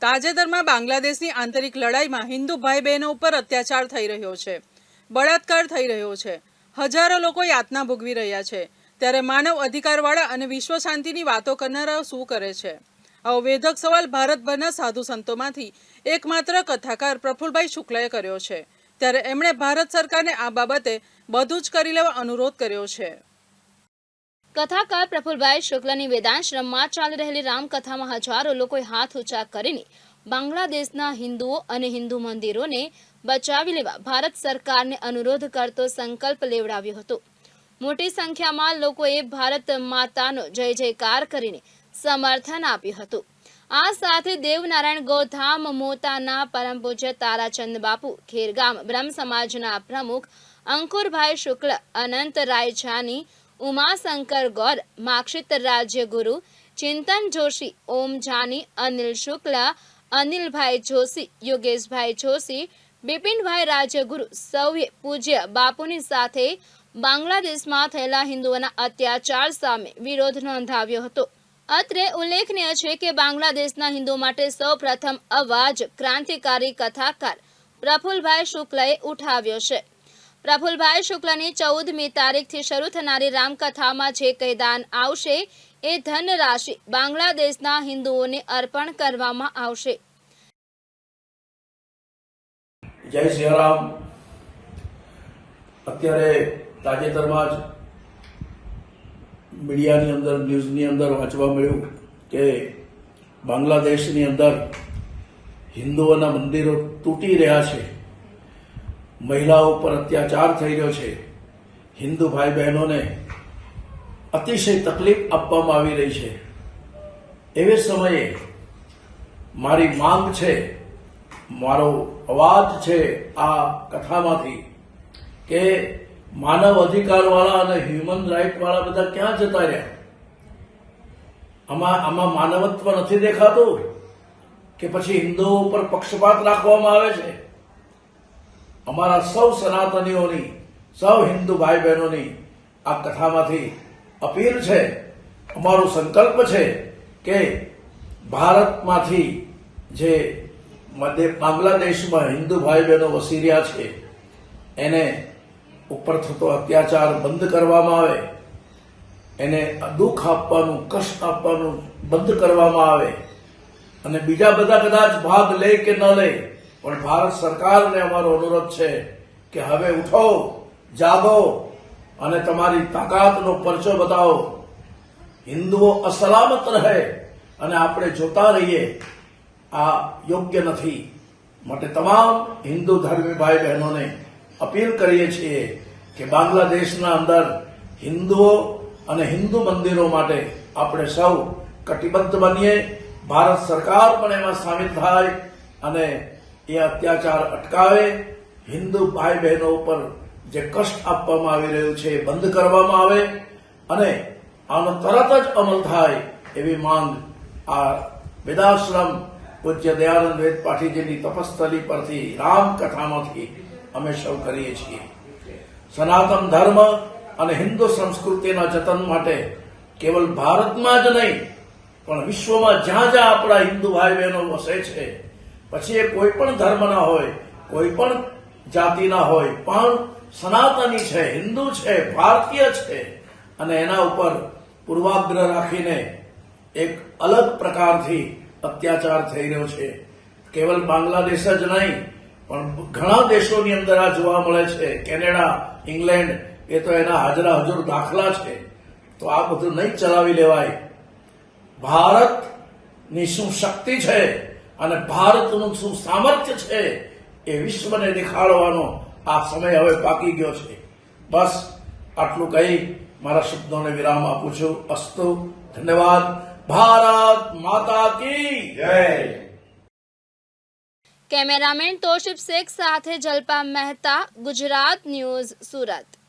તાજેતરમાં બાંગ્લાદેશની આંતરિક લડાઈમાં હિન્દુ ભાઈ બહેનો ઉપર અત્યાચાર થઈ રહ્યો છે. બળાત્કાર થઈ રહ્યો છે. હજારો લોકો યાતના ભોગવી રહ્યા છે. ત્યારે માનવ અધિકારવાળા અને વિશ્વ શાંતિની વાતો કરનારાઓ શું કરે છે? આવો વેધક સવાલ ભારતભરના સાધુ સંતોમાંથી એકમાત્ર કથાકાર પ્રફુલભાઈ શુક્લએ કર્યો છે. ત્યારે એમણે ભારત સરકારને આ બાબતે બધું જ કરી લેવા અનુરોધ કર્યો છે. કથાકાર પ્રફુલભાઈ શુક્લની વેદાંશ્રમમાં ચાલી રહેલી રામકથામાં હજારો લોકોએ હાથ ઊંચા કરીને બાંગ્લાદેશના હિન્દુઓ અને હિન્દુ મંદિરોને બચાવી લેવા ભારત સરકારને અનુરોધ કરતો સંકલ્પ લેવડાવ્યો હતો. મોટી સંખ્યામાં લોકોએ ભારત માતાનો જય જયકાર કરીને સમર્થન આપ્યું હતું. આ સાથે દેવનારાયણ ગોધામ, મોતાના પરમ પૂજ્ય તારાચંદ બાપુ, ખેરગામ બ્રહ્મ સમાજના પ્રમુખ અંકુરભાઈ શુક્લ, અનંત રાયજાની ઉમાશંકર ગૌર, માક્ષિત રાજ્યગુરુ ચિંતન જોશી, ઓમ જાની, અનિલ શુક્લ, અનિલભાઈ જોશી, યોગેશભાઈ જોશી, બિપિનભાઈ રાજ્યગુરુ સૌએ પૂજ્ય બાપુની સાથે બાંગ્લાદેશમાં થયેલા હિન્દુઓના અત્યાચાર સામે વિરોધ નોંધાવ્યો હતો. અત્રે ઉલ્લેખનીય છે કે બાંગ્લાદેશના હિન્દુ માટે સૌ અવાજ ક્રાંતિકારી કથાકાર પ્રફુલભાઈ શુક્લએ ઉઠાવ્યો છે. પ્રફુલભાઈ શુક્લની ચૌદમી તારીખથી શરૂ થનારી રામકથામાં જે કૈદાન આવશે એ ધનરાશિ બાંગ્લાદેશના હિન્દુઓને અર્પણ કરવામાં આવશે. જય સિયારામ. અત્યારે તાજેતરમાં જ મીડિયાની અંદર, ન્યૂઝની અંદર વાંચવા મળ્યું કે બાંગ્લાદેશની અંદર હિન્દુઓના મંદિરો તૂટી રહ્યા છે. મહિલાઓ પર અત્યાચાર થઈ રહ્યો છે. હિન્દુ ભાઈ બહેનોને અતિશય તકલીફ આપવામાં આવી રહી છે. એવે સમયે મારી માંગ છે, મારો અવાજ છે આ કથામાંથી કે માનવ અધિકારવાળા અને હ્યુમન રાઇટવાળા બધા ક્યાં જતા રહ્યા? આમાં આમાં માનવત્વ નથી દેખાતું કે પછી હિન્દુઓ ઉપર પક્ષપાત રાખવામાં આવે છે? અમારા સૌ સનાતનીઓની, સૌ હિન્દુ ભાઈ બહેનોની આ કથામાંથી અપીલ છે, અમારો સંકલ્પ છે કે ભારતમાંથી જે બાંગ્લાદેશમાં હિન્દુ ભાઈ બહેનો વસી રહ્યા છે, એને ઉપર થતો અત્યાચાર બંધ કરવામાં આવે, એને દુઃખ આપવાનું, કષ્ટ આપવાનું બંધ કરવામાં આવે અને બીજા બધા કદાચ ભાગ લે કે ન લે પણ ભારત સરકારને અમારો અનુરોધ છે કે હવે ઉઠો, જાગો અને તમારી તાકાતનો પરચો બતાવો. હિન્દુઓ અસલામત રહે અને આપણે જોતા રહીએ, આ યોગ્ય નથી. માટે તમામ હિન્દુ ધર્મી ભાઈ બહેનોને અપીલ કરીએ છીએ કે બાંગ્લાદેશના અંદર હિન્દુઓ અને હિન્દુ મંદિરો માટે આપણે સૌ કટિબદ્ધ બનીએ. ભારત સરકાર પણ એમાં સામેલ થાય અને એ અત્યાચાર અટકાવે, હિન્દુ ભાઈ બહેનો ઉપર જે કષ્ટ આપવામાં આવી રહ્યું છે એ બંધ કરવામાં આવે અને આનો તરત જ અમલ થાય એવી માંગ આ વેદાશ્રમ પૂજ્ય દયાનંદ વેદ પાઠીજીની તપસ્થલી પરથી રામકથામાંથી અમે સૌ કરીએ છીએ. સનાતન ધર્મ અને હિન્દુ સંસ્કૃતિના જતન માટે કેવલ ભારતમાં જ નહીં, પણ વિશ્વમાં જ્યાં જ્યાં આપણા હિન્દુ ભાઈ બહેનો વસે છે પછી એ કોઈ પણ ધર્મના હોય, કોઈ પણ જાતિના હોય, પણ સનાતની છે, હિન્દુ છે, ભારતીય છે, અને એના ઉપર પૂર્વાગ્રહ રાખીને એક અલગ પ્રકારથી અત્યાચાર થઈ રહ્યો છે. કેવલ બાંગ્લાદેશ જ નહીં, પણ ઘણા દેશોની અંદર આ જોવા મળે છે. કેનેડા, ઇંગ્લેન્ડ, એ તો એના હાજરા હજુર દાખલા છે. તો આ બધું નહીં ચલાવી લેવાય. ભારતની શું શક્તિ છે? અને ભારતનું શું સામર્થ્ય છે એ વિશ્વને નિખાળવાનો આ સમય હવે પાકી ગયો છે. બસ આટલું કહી મારા શબ્દોને વિરામ આપું છું. અસ્તુ, ધન્યવાદ. ભારત માતા કી જય. કેમેરામેન તોશિફ શેખ સાથે જલપા મહેતા, ગુજરાત ન્યૂઝ સુરત.